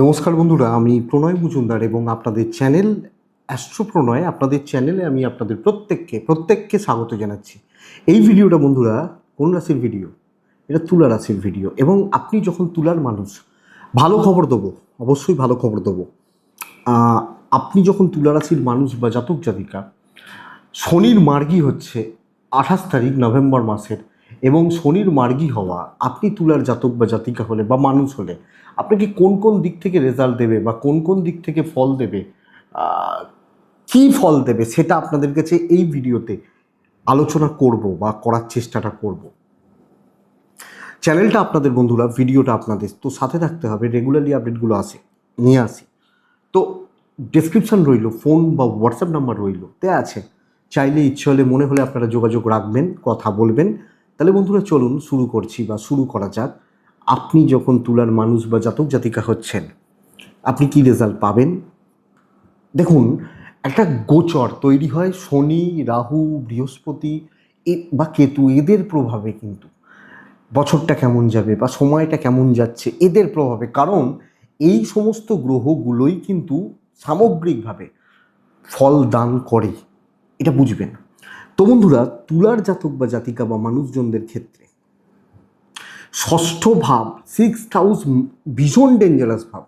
নমস্কার বন্ধুরা, আমি প্রণয় মজুমদার এবং আপনাদের চ্যানেল অ্যাস্ট্রো প্রণয় আপনাদের চ্যানেলে আমি আপনাদের প্রত্যেককে প্রত্যেককে স্বাগত জানাচ্ছি। এই ভিডিওটা বন্ধুরা, কোন রাশির ভিডিও? এটা তুলা রাশির ভিডিও এবং আপনি যখন তুলার মানুষ, ভালো খবর দেবো, অবশ্যই ভালো খবর দেবো। আপনি যখন তুলা রাশির মানুষ বা জাতক জাতিকা, শনির মার্গী হচ্ছে আঠাশ তারিখ, নভেম্বর মাসের এবং শনির মার্গী হওয়া, আপনি তুলার জাতক বা জাতিকা হলে বা মানুষ হলে আপনাকে কোন কোন দিক থেকে রেজাল্ট দেবে বা কোন কোন দিক থেকে ফল দেবে কী ফল দেবে সেটা আপনাদের কাছে এই ভিডিওতে আলোচনা করব বা করার চেষ্টাটা করব। চ্যানেলটা আপনাদের বন্ধুরা, ভিডিওটা আপনাদের। তো সাথে থাকতে হবে রেগুলারলি আপডেটগুলো আসে, নিয়ে আসি। তো ডেসক্রিপশন রইল ফোন বা হোয়াটসঅ্যাপ নাম্বার রইল, তে আছে। চাইলে ইচ্ছে হলে মনে হলে আপনারা যোগাযোগ রাখবেন, কথা বলবেন। তাহলে বন্ধুরা চলুন শুরু করছি বা শুরু করা যাক। আপনি যখন তুলার মানুষ বা জাতক জাতিকা হচ্ছেন, আপনি কি রেজাল্ট পাবেন? দেখুন, একটা গোচর তৈরি হয় শনি, রাহু, বৃহস্পতি, এ- বা কেতু, এদের প্রভাবে কিন্তু। বছরটা কেমন যাবে বা সময়টা কেমন যাচ্ছে, এদের প্রভাবে। কারণ এই সমস্ত গ্রহগুলোই কিন্তু সামগ্রিকভাবে ফল দান করে। এটা বুঝবেন। তো বন্ধুরা, তুলার জাতক বা জাতিকা বা মানুষজনদের ক্ষেত্রে ষষ্ঠ ভাব সিক্স হাউস ভীষণ ডেঞ্জারাস ভাব।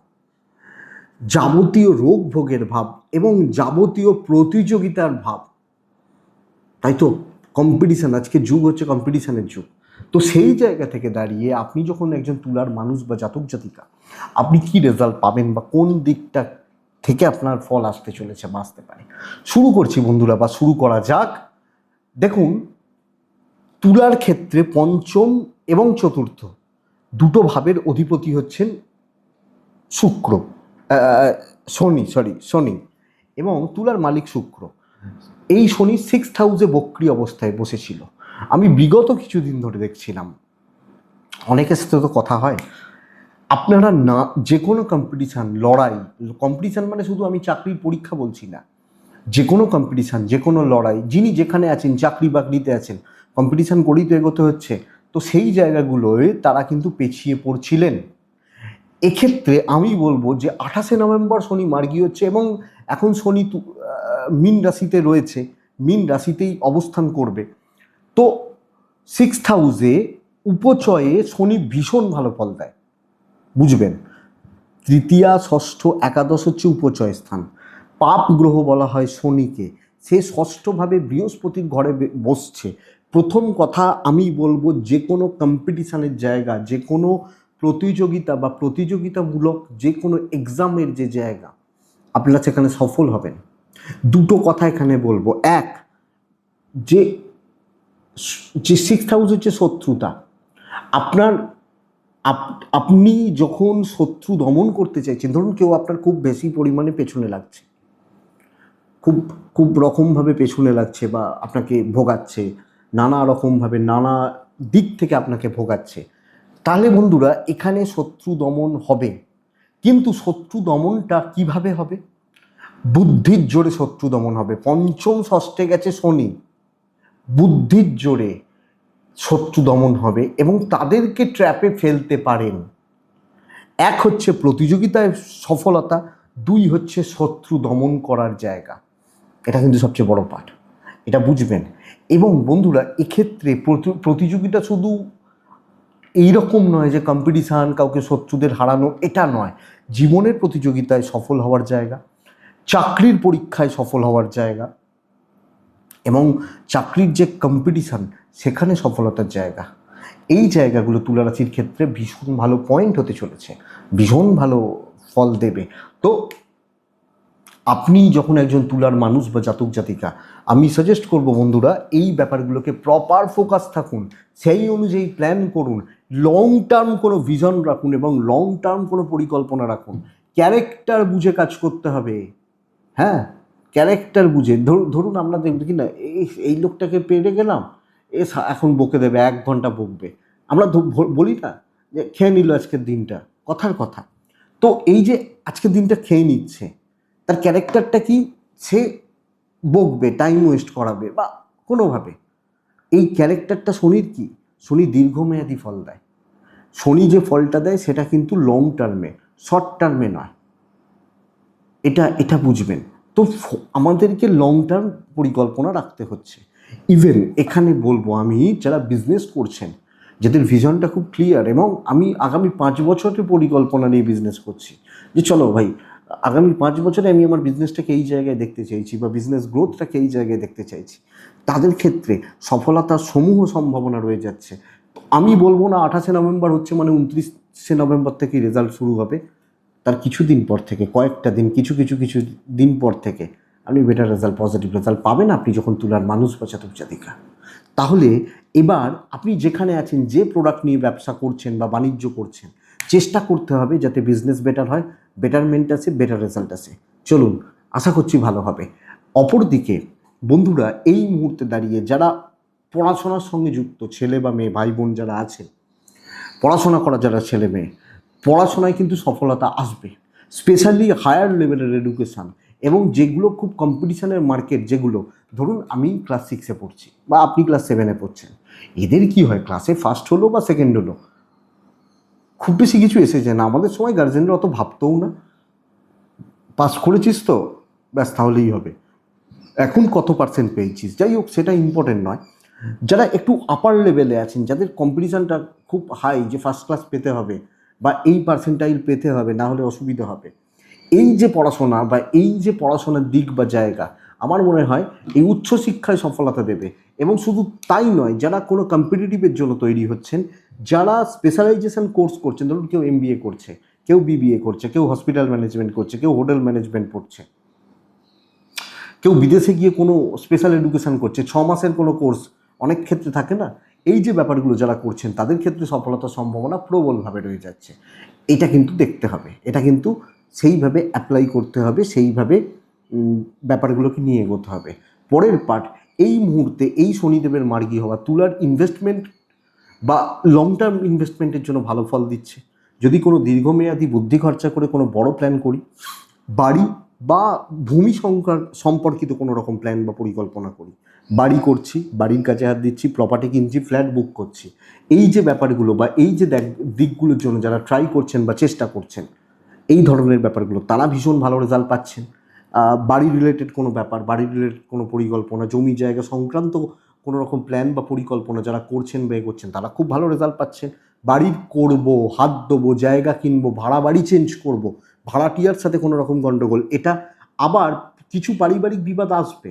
যাবতীয় রোগ ভোগের ভাব এবং যাবতীয় প্রতিযোগিতার ভাব। তাই তো কম্পিটিশান আজকে যুগ হচ্ছে কম্পিটিশানের যুগ। তো সেই জায়গা থেকে দাঁড়িয়ে আপনি যখন একজন তুলার মানুষ বা জাতক জাতিকা, আপনি কি রেজাল্ট পাবেন বা কোন দিকটা থেকে আপনার ফল আসতে চলেছে বা পারে? শুরু করছি বন্ধুরা বা শুরু করা যাক। দেখুন, তুলার ক্ষেত্রে পঞ্চম এবং চতুর্থ দুটো ভাবের অধিপতি হচ্ছেন শুক্র শনি সরি শনি এবং তুলার মালিক শুক্র। এই শনি সিক্স হাউসে বক্রি অবস্থায় বসেছিল। আমি বিগত কিছুদিন ধরে দেখছিলাম। অনেকের সাথে তো কথা হয়। আপনারা না, যে কোনো কম্পিটিশান লড়াই কম্পিটিশান মানে শুধু আমি চাকরির পরীক্ষা বলছি না। যে কোনো কম্পিটিশান যে কোনো লড়াই, যিনি যেখানে আছেন, চাকরি বাকরিতে আছেন কম্পিটিশান করেই তো এগোতে হচ্ছে। তো সেই জায়গাগুলোয় তারা কিন্তু পেছিয়ে পড়ছিলেন। এক্ষেত্রে আমি বলব যে আঠাশে নভেম্বর শনি মার্গী হচ্ছে এবং এখন শনি মিন রাশিতে রয়েছে। মিন রাশিতেই অবস্থান করবে। তো সিক্স হাউসে উপচয়ে শনি ভীষণ ভালো ফল দেয়। বুঝবেন? তৃতীয়া, ষষ্ঠ, একাদশ হচ্ছে উপচয় স্থান। পাপ গ্রহ বলা হয় শনিকে। সে ষষ্ঠভাবে বৃহস্পতির ঘরে বসছে। প্রথম কথা আমি বলব, যে কোনো কম্পিটিশানের জায়গা, যে কোনো প্রতিযোগিতা বা প্রতিযোগিতামূলক যে কোনো এক্সামের যে জায়গা, আপনারা সেখানে সফল হবেন। দুটো কথা এখানে বলব। এক, যে যে সিক্স হাউস হচ্ছে শত্রুতা, আপনার আপ- আপনি যখন শত্রু দমন করতে চাইছেন, ধরুন কেউ আপনার খুব বেশি পরিমাণে পেছনে লাগছে খুব খুব রকমভাবে পেছনে লাগছে বা আপনাকে ভোগাচ্ছে, নানা রকমভাবে নানা দিক থেকে আপনাকে ভোগাচ্ছে। তাহলে বন্ধুরা, এখানে শত্রু দমন হবে। কিন্তু শত্রু দমনটা কীভাবে হবে? বুদ্ধির জোরে শত্রু দমন হবে। পঞ্চম ষষ্ঠে গেছে শনি। বুদ্ধির জোরে শত্রু দমন হবে এবং তাদেরকে ট্র্যাপে ফেলতে পারেন। এক হচ্ছে প্রতিযোগিতায় সফলতা, দুই হচ্ছে শত্রু দমন করার জায়গা। এটা কিন্তু সবচেয়ে বড় পাঠ। এটা বুঝবেন। এবং বন্ধুরা, এক্ষেত্রে প্রতি- প্রতিযোগিতা শুধু এই রকম নয় যে কম্পিটিশান কাউকে শত্রুদের হারানো এটা নয়। জীবনের প্রতিযোগিতায় সফল হওয়ার জায়গা, চাকরির পরীক্ষায় সফল হওয়ার জায়গা এবং চাকরির যে কম্পিটিশান সেখানে সফলতার জায়গা। এই জায়গাগুলো তুলারাশির ক্ষেত্রে ভীষণ ভালো পয়েন্ট হতে চলেছে। ভীষণ ভালো ফল দেবে। তো আপনি যখন একজন তুলার মানুষ বা জাতক জাতিকা, আমি সাজেস্ট করব বন্ধুরা, এই ব্যাপারগুলোকে প্রপার ফোকাস থাকুন। সেই অনুযায়ী প্ল্যান করুন। লং টার্ম কোনো ভিজন রাখুন এবং লং টার্ম কোনো পরিকল্পনা রাখুন। ক্যারেক্টার বুঝে কাজ করতে হবে। হ্যাঁ? ক্যারেক্টার বুঝে। ধরুন আমরা দেখব কি না, এই এই লোকটাকে পেরে গেলাম, এ এখন বকে দেবে, এক ঘণ্টা বকবে। আমরা বলি না যে খেয়ে নিল আজকের দিনটা। কথার কথা। তো এই যে আজকের দিনটা খেয়ে নিচ্ছে তার ক্যারেক্টারটা কি? সে বকবে টাইম ওয়েস্ট করাবে বা কোনোভাবে। এই ক্যারেক্টারটা শনির কি? শনি দীর্ঘমেয়াদী ফল দেয়। শনি যে ফলটা দেয় সেটা কিন্তু লং টার্মে শর্ট টার্মে নয়। এটা এটা বুঝবেন। তো আমাদেরকে লং টার্ম পরিকল্পনা রাখতে হচ্ছে। ইভেন এখানে বলব আমি, যারা বিজনেস করছেন, যাদের ভিশনটা খুব ক্লিয়ার এবং আমি আগামী পাঁচ বছরের পরিকল্পনা নিয়ে বিজনেস করছি, যে চলো ভাই আগামী পাঁচ বছরে আমি আমার বিজনেসটাকে এই জায়গায় দেখতে চাইছি বা বিজনেস গ্রোথটাকে এই জায়গায় দেখতে চাইছি। তাদের ক্ষেত্রে সফলতার সমূহ সম্ভাবনা রয়ে যাচ্ছে। আমি বলব না আঠাশে নভেম্বর হচ্ছে মানে উনত্রিশে নভেম্বর থেকে রেজাল্ট শুরু হবে। তার কিছুদিন পর থেকে, কয়েকটা দিন, কিছু কিছু কিছু দিন পর থেকে আপনি বেটার রেজাল্ট পজিটিভ রেজাল্ট পাবেন আপনি যখন তুলার মানুষ বা জাতক জাতিকা তাহলে এবার আপনি যেখানে আছেন, যে প্রোডাক্ট নিয়ে ব্যবসা করছেন বা বাণিজ্য করছেন, চেষ্টা করতে হবে যাতে বিজনেস বেটার হয়। বেটারমেন্ট আছে বেটার রেজাল্ট আছে। চলুন, আশা করছি ভালো হবে। অপরদিকে, বন্ধুরা, এই মুহূর্তে দাঁড়িয়ে যারা পড়াশোনার সঙ্গে যুক্ত, ছেলে বা মেয়ে ভাই বোন যারা আছে, পড়াশোনা করা যারা ছেলে মেয়ে, পড়াশোনায় কিন্তু সফলতা আসবে। স্পেশালি হায়ার লেভেলের এডুকেশান এবং যেগুলো খুব কম্পিটিশনের মার্কেট যেগুলো, ধরুন, আমি ক্লাস সিক্সে পড়ছি বা আপনি ক্লাস সেভেনে পড়ছেন। এদের কি হয়? ক্লাসে ফার্স্ট হলো বা সেকেন্ড হলো? খুব বেশি কিছু এসেছে না। আমাদের সময় গার্জেনরা অত ভাবতেও না। পাস করেছিস তো, ব্যাস তাহলেই হবে। এখন কত পার্সেন্ট পেয়েছিস? যাই হোক, সেটা ইম্পর্টেন্ট নয়। যারা একটু আপার লেভেলে আছেন, যাদের কম্পিটিশানটা খুব হাই যে ফার্স্ট ক্লাস পেতে হবে বা এই পার্সেন্টাইল পেতে হবে, না হলে অসুবিধা হবে। এই যে পড়াশোনা বা এই যে পড়াশোনার দিক বা জায়গা আমার মনে হয় এই উচ্চশিক্ষায় সফলতা দেবে। এবং শুধু তাই নয়, যারা কোনো কম্পিটিটিভের জন্য তৈরি হচ্ছেন, যারা স্পেশালাইজেশন কোর্স করছেন, ধরুন কেউ এম করছে, কেউ বিবিএ করছে, কেউ হসপিটাল ম্যানেজমেন্ট করছে, কেউ হোটেল ম্যানেজমেন্ট পড়ছে, কেউ বিদেশে গিয়ে কোনো স্পেশাল এডুকেশন করছে, ছ মাসের কোনো কোর্স অনেক ক্ষেত্রে থাকে না? এই যে ব্যাপারগুলো যারা করছেন, তাদের ক্ষেত্রে সফলতার সম্ভাবনা প্রবলভাবে রয়ে যাচ্ছে। এটা কিন্তু দেখতে হবে, এটা কিন্তু সেইভাবে অ্যাপ্লাই করতে হবে, সেইভাবে ব্যাপারগুলোকে নিয়ে এগোতে হবে। পরের পার্ট এই মুহূর্তে এই শনিদেবের মার্গী হওয়া তুলার ইনভেস্টমেন্ট বা লং টার্ম ইনভেস্টমেন্টের জন্য ভালো ফল দিচ্ছে। যদি কোনো দীর্ঘমেয়াদী বুদ্ধি খরচা করে কোনো বড় প্ল্যান করি, বাড়ি বা ভূমি সম্পর্কিত কোনো রকম প্ল্যান বা পরিকল্পনা করি। বাড়ি করছি, বাড়ির কাছে হাত দিচ্ছি প্রপার্টি কিনছি ফ্ল্যাট বুক করছি। এই যে ব্যাপারগুলো বা এই যে দিকগুলোর জন্য যারা ট্রাই করছেন বা চেষ্টা করছেন, এই ধরনের ব্যাপারগুলো, তারা ভীষণ ভালো রেজাল্ট পাচ্ছেন। বাড়ি রিলেটেড কোনো ব্যাপার, বাড়ি রিলেটেড কোনো পরিকল্পনা, জমি জায়গা সংক্রান্ত কোনো রকম প্ল্যান বা পরিকল্পনা যারা করছেন বা করছেন, তারা খুব ভালো রেজাল্ট পাচ্ছেন। বাড়ির করব, হাত দেবো জায়গা কিনবো, ভাড়া বাড়ি চেঞ্জ করব, ভাড়াটিয়ার সাথে কোনো রকম গণ্ডগোল এটা আবার কিছু পারিবারিক বিবাদ আসবে।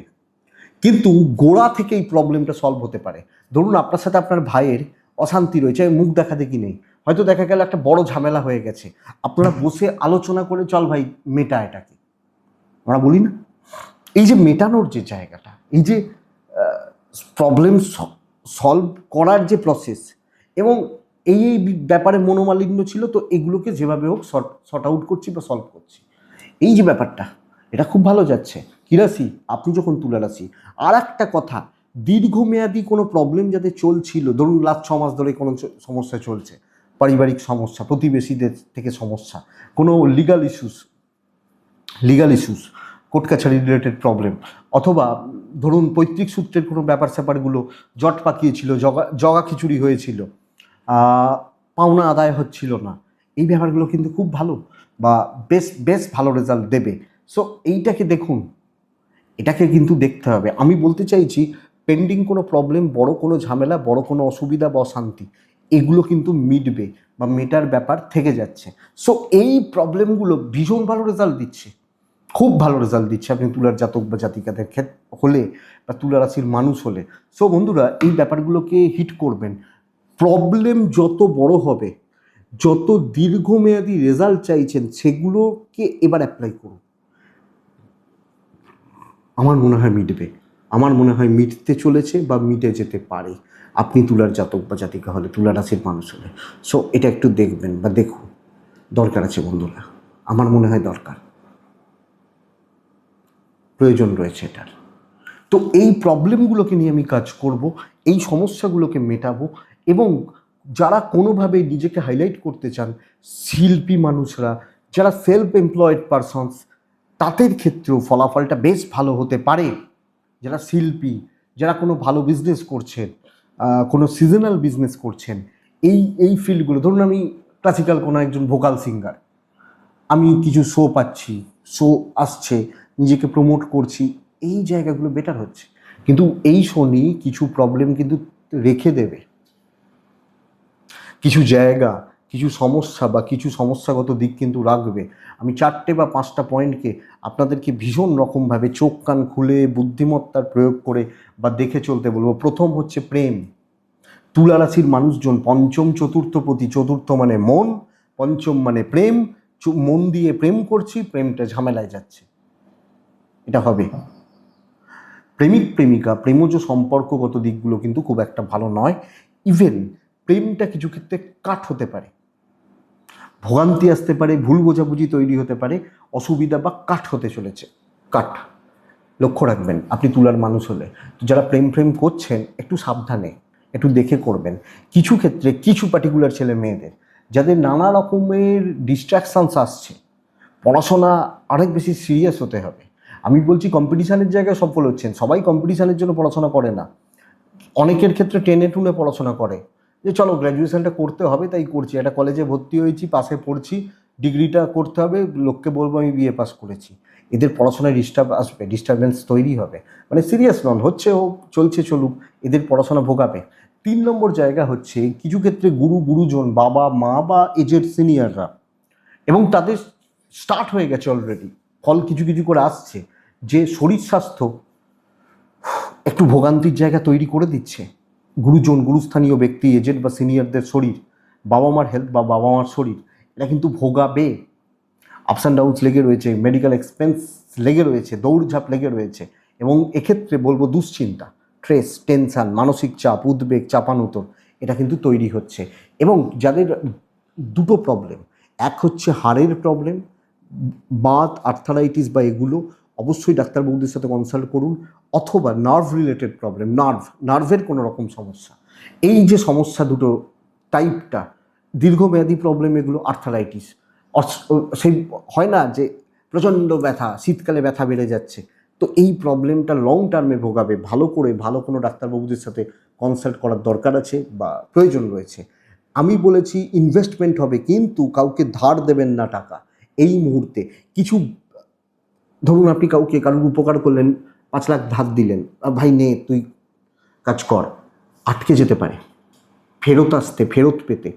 কিন্তু গোড়া থেকে এই প্রবলেমটা সলভ হতে পারে। ধরুন আপনার সাথে আপনার ভাইয়ের অশান্তি রয়েছে, মুখ দেখা দেখি নেই? হয়তো দেখা গেল একটা বড় ঝামেলা হয়ে গেছে। আপনারা বসে আলোচনা করে, চল ভাই, মেটা এটাকে। আমরা বলি না। এই যে মেটানোর যে জায়গাটা, এই যে প্রবলেম সলভ করার যে প্রসেস এবং এই এই ব্যাপারে মনোমালিন্য ছিল, তো এগুলোকে যেভাবে হোক শর্ট শর্ট আউট করছি বা সলভ করছি। এই যে ব্যাপারটা, এটা খুব ভালো যাচ্ছে। কিরাসি আপনি যখন তুলে রাশি আর একটা কথা, দীর্ঘমেয়াদী কোনো প্রবলেম যাতে চলছিল, ধরুন লাস্ট ছ মাস ধরে কোনো সমস্যা চলছে, পারিবারিক সমস্যা, প্রতিবেশীদের থেকে সমস্যা, কোনো legal issues legal issues court কাছারি রিলেটেড প্রবলেম অথবা ধরুন পৈতৃক সূত্রের কোনো ব্যাপার স্যাপারগুলো জট পাকিয়েছিল, জগা জগা খিচুড়ি হয়েছিল পাওনা আদায় হচ্ছিল না, এই ব্যাপারগুলো কিন্তু খুব ভালো বা বেশ বেশ ভালো রেজাল্ট দেবে। সো এইটাকে দেখুন, এটাকে কিন্তু দেখতে হবে। আমি বলতে চাইছি পেন্ডিং কোনো প্রবলেম বড় কোনো ঝামেলা, বড় কোনো অসুবিধা বা অশান্তি, এগুলো কিন্তু মিটবে বা মেটার ব্যাপার থেকে যাচ্ছে। সো এই প্রবলেমগুলো ভীষণ ভালো রেজাল্ট দিচ্ছে। খুব ভালো রেজাল্ট দিচ্ছে আপনি তুলার জাতক বা জাতিকাদের ক্ষেত হলে বা তুলা রাশির মানুষ হলে। সো বন্ধুরা, এই ব্যাপারগুলোকে হিট করবেন। প্রবলেম যত বড় হবে, যত দীর্ঘমেয়াদী রেজাল্ট চাইছেন, সেগুলোকে এবার অ্যাপ্লাই করুন। আমার মনে হয় মিটবে। আমার মনে হয় মিটতে চলেছে বা মিটে যেতে পারে। আপনি তুলার জাতক বা জাতিকা হলে, তুলা রাশির মানুষ হলে। সো এটা একটু দেখবেন বা দেখুন। দরকার আছে বন্ধুরা। আমার মনে হয় দরকার। প্রয়োজন রয়েছে এটার। তো এই প্রবলেমগুলোকে নিয়ে আমি কাজ করব, এই সমস্যাগুলোকে মেটাবো এবং যারা কোনোভাবে নিজেকে হাইলাইট করতে চান, শিল্পী মানুষরা, যারা সেলফ এমপ্লয়েড পারসনস তাদের ক্ষেত্রেও ফলাফলটা বেশ ভালো হতে পারে। যারা শিল্পী, যারা কোনো ভালো বিজনেস করছেন কোনো সিজনাল বিজনেস করছেন, এই এই ফিল্ডগুলো, ধরুন আমি ক্লাসিক্যাল কোনো একজন ভোকাল সিঙ্গার আমি কিছু শো পাচ্ছি শো আসছে নিজেকে প্রমোট করছি, এই জায়গাগুলো বেটার হচ্ছে। কিন্তু এই শনি কিছু প্রবলেম কিন্তু রেখে দেবে। কিছু জায়গা, কিছু সমস্যা বা কিছু সমস্যাগত দিক কিন্তু রাখবে। আমি চারটে বা পাঁচটা পয়েন্টকে আপনাদেরকে ভীষণ রকমভাবে চোখ, কান খুলে বুদ্ধিমত্তার প্রয়োগ করে বা দেখে চলতে বলব। প্রথম হচ্ছে প্রেম। তুলা রাশির মানুষজন পঞ্চম, চতুর্থ প্রতি, চতুর্থ মানে মন, পঞ্চম মানে প্রেম। মন দিয়ে প্রেম করছি, প্রেমটা ঝামেলায় যাচ্ছে। এটা হবে। প্রেমিক, প্রেমিকা, প্রেমজ সম্পর্কগত দিকগুলো কিন্তু খুব একটা ভালো নয়। ইভেন প্রেমটা কিছু ক্ষেত্রে কাট হতে পারে। ভোগান্তি আসতে পারে, ভুল বোঝাবুঝি তৈরি হতে পারে, অসুবিধা বা কাট হতে চলেছে। কাট লক্ষ্য রাখবেন, আপনি তুলার মানুষ হলে। তো যারা প্রেম প্রেম করছেন, একটু সাবধানে, একটু দেখে করবেন। কিছু ক্ষেত্রে কিছু পার্টিকুলার ছেলে মেয়েদের, যাদের নানা রকমের ডিস্ট্রাকশানস আসছে। পড়াশোনা অনেক বেশি সিরিয়াস হতে হবে। আমি বলছি কম্পিটিশানের জায়গায় সফল হচ্ছেন। সবাই কম্পিটিশানের জন্য পড়াশোনা করে না। অনেকের ক্ষেত্রে টেনে টুনে পড়াশোনা করে। যে চলো গ্র্যাজুয়েশনটা করতে হবে, তাই করছি। একটা কলেজে ভর্তি হয়েছি পাশে পড়ছি ডিগ্রিটা করতে হবে, লোককে বলব আমি বিএ পাস করেছি। এদের পড়াশোনায় ডিস্টার্ব আসবে ডিস্টারবেন্স তৈরি হবে। মানে সিরিয়াস নন, হচ্ছে হোক, চলছে চলুক, এদের পড়াশোনা ভোগাবে। তিন নম্বর জায়গা হচ্ছে, কিছু ক্ষেত্রে গুরু, গুরুজন, বাবা, মা বা এজের সিনিয়ররা এবং তাদের স্টার্ট হয়ে গেছে অলরেডি ফল কিছু কিছু করে আসছে। যে শরীর স্বাস্থ্য, একটু ভোগান্তির জায়গা তৈরি করে দিচ্ছে। গুরুজন, গুরুস্থানীয় ব্যক্তি এজেন্ট বা সিনিয়রদের শরীর বাবা মার হেলথ বা বাবা মার শরীর এটা কিন্তু ভোগাবে। আপস অ্যান্ড ডাউনস লেগে রয়েছে মেডিকেল এক্সপেন্স লেগে রয়েছে, দৌড়ঝাঁপ লেগে রয়েছে এবং এক্ষেত্রে বলব দুশ্চিন্তা স্ট্রেস টেনশান মানসিক চাপ, উদ্বেগ, চাপানুতর, এটা কিন্তু তৈরি হচ্ছে। এবং যাদের দুটো প্রবলেম এক হচ্ছে হাড়ের প্রবলেম বাত আর্থারাইটিস বা এগুলো অবশ্যই ডাক্তারবাবুদের সাথে কনসাল্ট করুন অথবা নার্ভ রিলেটেড প্রবলেম নার্ভ নার্ভের কোনো রকম সমস্যা। এই যে সমস্যা দুটো টাইপটা দীর্ঘমেয়াদী প্রবলেম এগুলো আর্থারাইটিস সেই, হয় না যে প্রচণ্ড ব্যথা, শীতকালে ব্যথা বেড়ে যাচ্ছে, তো এই প্রবলেমটা লং টার্মে ভোগাবে, ভালো করে ভালো কোনো ডাক্তারবাবুদের সাথে কনসাল্ট করার দরকার আছে বা প্রয়োজন রয়েছে। আমি বলেছি ইনভেস্টমেন্ট হবে, কিন্তু কাউকে ধার দেবেন না টাকা। এই মুহূর্তে কিছু ধরুন আপনি কাউকে কারোর উপকার করলেন, পাঁচ লাখ ধার দিলেন ভাই নে, তুই কাজ কর, আটকে যেতে পারে। ফেরত আসতে, ফেরত পেতে,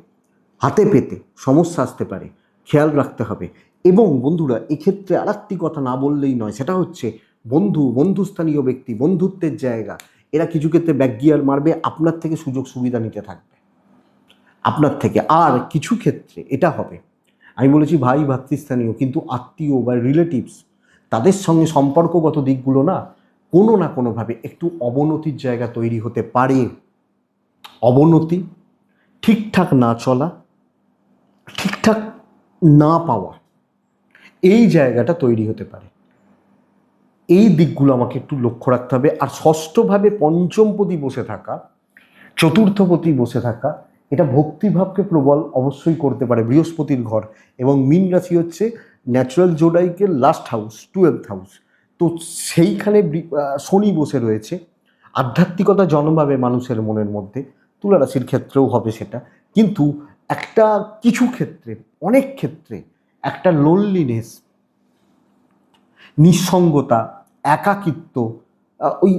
হাতে পেতে সমস্যা আসতে পারে, খেয়াল রাখতে হবে। এবং বন্ধুরা, এক্ষেত্রে আর একটি কথা না বললেই নয়, সেটা হচ্ছে বন্ধু, বন্ধুস্থানীয় ব্যক্তি, বন্ধুত্বের জায়গা, এরা কিছু ক্ষেত্রে ব্যাকগিয়ার মারবে, আপনার থেকে সুযোগ সুবিধা নিতে থাকবে। আপনার থেকে। আর কিছু ক্ষেত্রে এটা হবে। আমি বলেছি ভাই ভাতৃস্থানীয়, কিন্তু আত্মীয় বা রিলেটিভস তাদের সঙ্গে সম্পর্কগত দিকগুলো না কোনো না কোনোভাবে একটু অবনতির জায়গা তৈরি হতে পারে। অবনতি, ঠিকঠাক না চলা, ঠিকঠাক না পাওয়া, এই জায়গাটা তৈরি হতে পারে। এই দিকগুলো আমাকে একটু লক্ষ্য রাখতে হবে। আর ষষ্ঠভাবে পঞ্চমপতি বসে থাকা চতুর্থপতি বসে থাকা, এটা ভক্তিভাবকে প্রবল অবশ্যই করতে পারে বৃহস্পতির ঘর এবং মিন রাশি হচ্ছে ন্যাচারাল জোডাইকের লাস্ট হাউস টুয়েলথ হাউস তো সেইখানে শনি বসে রয়েছে। আধ্যাত্মিকতা জন্মাবে মানুষের মনের মধ্যে তুলা রাশির ক্ষেত্রেও হবে সেটা। কিন্তু একটা কিছু ক্ষেত্রে, অনেক ক্ষেত্রে একটা লোনলিনেস নিঃসঙ্গতা, একাকিত্ব ওই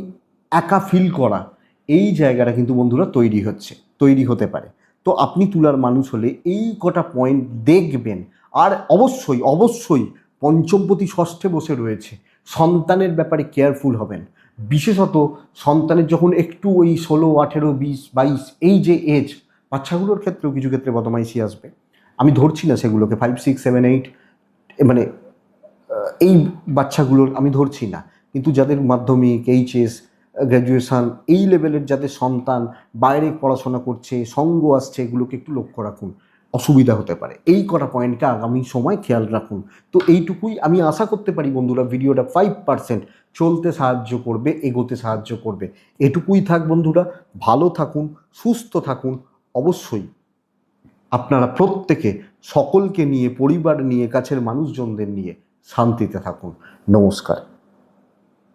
একা ফিল করা, এই জায়গাটা কিন্তু বন্ধুরা তৈরি হচ্ছে, তৈরি হতে পারে। তো আপনি তুলার মানুষ হলে এই কটা পয়েন্ট দেখবেন আর অবশ্যই অবশ্যই পঞ্চমপতি ষষ্ঠে বসে রয়েছে। সন্তানের ব্যাপারে কেয়ারফুল হবেন। বিশেষত সন্তানের যখন একটু ওই ষোলো, আঠেরো, বিশ, বাইশ, এই যে এজ বাচ্চাগুলোর ক্ষেত্রেও কিছু ক্ষেত্রে বদমাইশি আসবে। আমি ধরছি না সেগুলোকে ফাইভ সিক্স সেভেন এইট মানে এই বাচ্চাগুলোর আমি ধরছি না। কিন্তু যাদের মাধ্যমিক এইচএস গ্র্যাজুয়েশন এই লেভেলের যাদের সন্তান, বাইরে পড়াশোনা করছে, সঙ্গ আসছে, এগুলোকে একটু লক্ষ্য রাখুন। অসুবিধা হতে পারে। এই কটা পয়েন্টকে আগামী সময় খেয়াল রাখুন। তো এইটুকুই আমি আশা করতে পারি বন্ধুরা, ভিডিওটা ফাইভ পার্সেন্ট চলতে সাহায্য করবে, এগোতে সাহায্য করবে। এটুকুই থাক বন্ধুরা, ভালো থাকুন, সুস্থ থাকুন, অবশ্যই আপনারা প্রত্যেকে সকলকে নিয়ে, পরিবার নিয়ে, কাছের মানুষজনদের নিয়ে শান্তিতে থাকুন। নমস্কার।